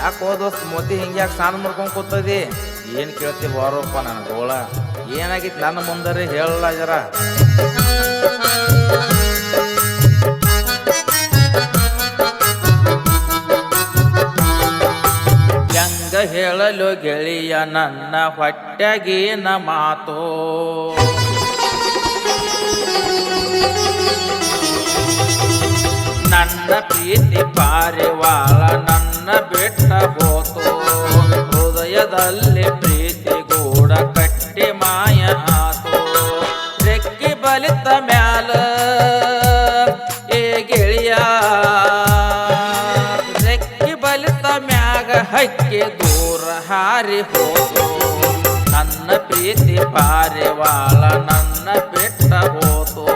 ಯಾಕೆ ದೋಸ್ತ್, ಮೋತಿ ಹಿಂಗ್ಯಾಕೆ ಸ್ನಾನ ಮಾಡ್ಕೊಂಡು ಕೂತದಿ? ಏನು ಕೇಳ್ತಿ ಬಾರೋಪ್ಪ ನನ್ನ ಗೋಳ? ಏನಾಗಿತ್ತು ನನ್ನ ಮುಂದರಿ ಹೇಳಲ್ಲ ಜರ ಹೆಂಗ ಹೇಳಲು ಗೆಳೆಯ ನನ್ನ ಹೊಟ್ಟೆಗೇನ ಮಾತು? ನನ್ನ ಪ್ರೀತಿ ಪಾರಿವಾಳ ಮ್ಯಾಗ ಹಕ್ಕಿ ದೂರ ಹಾರಿ ಹೋತು. ನನ್ನ ಪ್ರೀತಿ ಪಾರಿವಾಳ ನನ್ನ ಬೆಟ್ಟ ಹೋತು.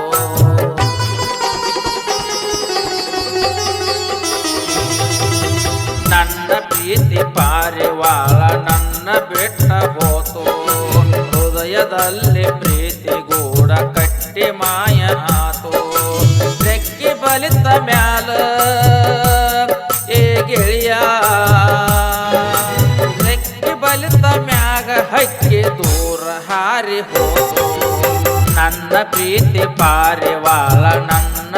ನನ್ನ ಪ್ರೀತಿ ಪಾರಿವಾಳ ನನ್ನ ಬೆಟ್ಟ ಹೋತು. ಹೃದಯದಲ್ಲಿ ಪ್ರೀತಿ ಗೂಡ ಕಟ್ಟಿ ಮಾಯ ಆತು ತೆಕ್ಕಿ ಬಲಿತ ಮ್ಯಾಲ ಹಕ್ಕಿ ದೂರ ಹಾರಿ ಹೋದು. ನನ್ನ ಪ್ರೀತಿ ಪಾರಿವಾಳ ನನ್ನ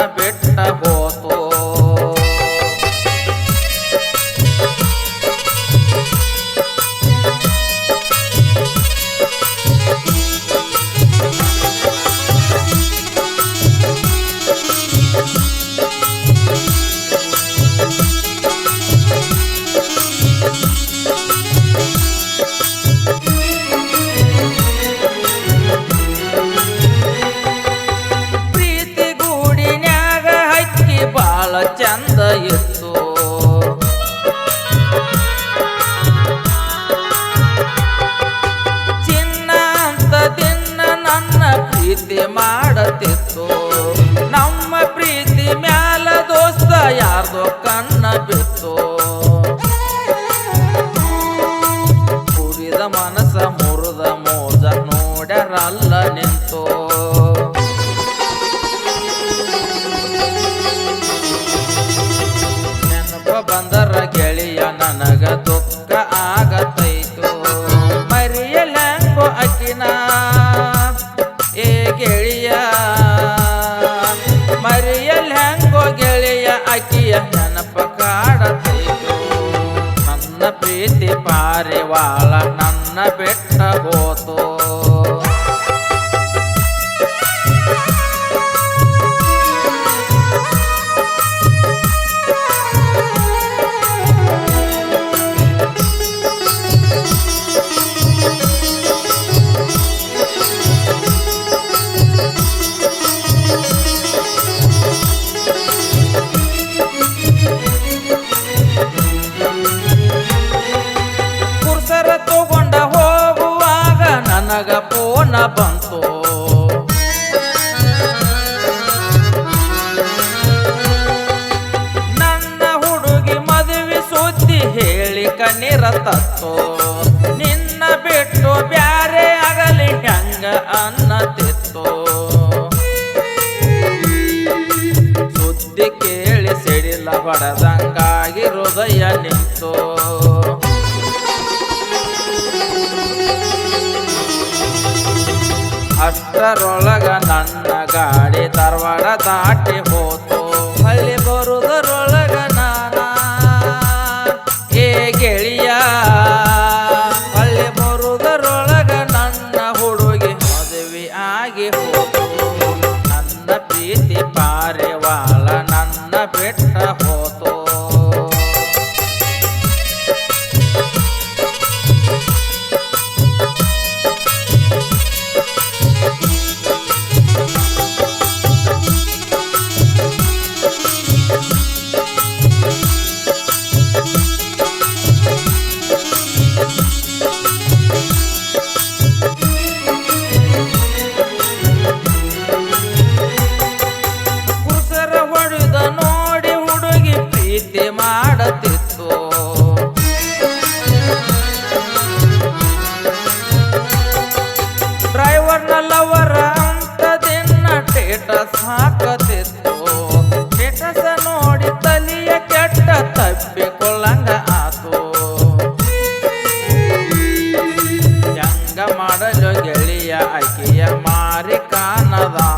ಪ್ರೀತಿ ಮಾಡತಿತ್ತು ನಮ್ಮ ಪ್ರೀತಿ ಮ್ಯಾಲ ದೋಸ್ತ ಯಾರ್ದೋ ಕಣ್ಣ ಬಿತ್ತು. ಕುಡಿದ ಮನಸ ಮುರಿದ ಮೋಜ ನೋಡ್ಯಾರಲ್ಲ ನಿಂತು. ನೆನಪ ಬಂದರ ಮರಿಯಲ್ ಹೆಂಗೋ ಗೆಳೆಯ ಅಕ್ಕಿಯ ನೆನಪ ಕಾಡತೀತು ನನ್ನ ಪ್ರೀತಿ ಪಾರಿವಾಳ ನನ್ನ ಬೆಟ್ಟ ಹೋತು. ತತ್ತು. ನಿನ್ನ ಬಿಟ್ಟು ಬ್ಯಾರೆ ಆಗಲಿ ಹೆಂಗ ಅನ್ನತಿತ್ತು ಸುದ್ದಿ ಕೇಳಿ ಸಿಡಿಲ ಹೊಡೆದಂಗಾಗಿ ಹೃದಯ ನಿಂತು. ಅಷ್ಟರೊಳಗ ನನ್ನ ಗಾಡಿ ಧಾರವಾಡ ದಾಟಿ ಹೋತು. ಆಗಿ ಹೋಗಿ. ನನ್ನ ಪ್ರೀತಿ ಪಾರಿವಾಳ ನನ್ನ ಬೆಟ್ಟ ನಿದ್ದೆ ಮಾಡುತ್ತಿತ್ತು. ಡ್ರೈವರ್ನ ಲವರ ಅಂತ ದಿನ ಟೇಟಸ್ ಹಾಕುತ್ತಿತ್ತು ಟೇಟಸ ನೋಡಿ ತಲಿಯ ಕೆಟ್ಟ ತಪ್ಪಿಕೊಳ್ಳಂಗ ಆತು. ಹೆಂಗ ಮಾಡಲು ಗೆಳೆಯ ಆಕೆಯ ಮಾರಿ ಕಾಣದ.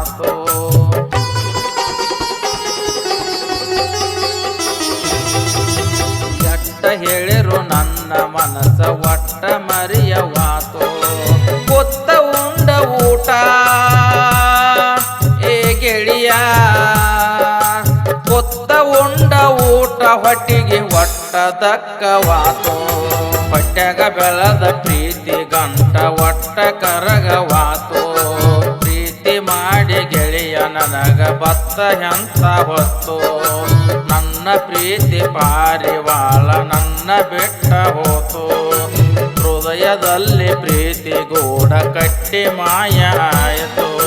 ಹೇಳಿರು ನನ್ನ ಮನಸ್ಸ ಒಟ್ಟ ಮರಿಯವಾತು ಕೊತ್ತ ಉಂಡ ಊಟ. ಏ ಗೆಳೆಯ ಕೊತ್ತ ಉಂಡ ಊಟ ಹೊಟ್ಟಿಗೆ ಒಟ್ಟ ದಕ್ಕವಾತು ಹೊಟ್ಟೆಗ ಬೆಳೆದ ಪ್ರೀತಿ ಗಂಟ ಒಟ್ಟ ಕರಗವಾತು ಪ್ರೀತಿ ಮಾಡಿ ಗೆಳೆಯ, ನನಗ ಬತ್ತ ಎಂತ ಹೊತ್ತು. ನನ್ನ ಪ್ರೀತಿ ಪಾರಿವಾಳ ನನ್ನ ಬೆಟ್ಟ ಹೋತು. ಹೃದಯದಲ್ಲಿ ಪ್ರೀತಿ ಗೂಡ ಕಟ್ಟಿ ಮಾಯ ಆಯಿತು.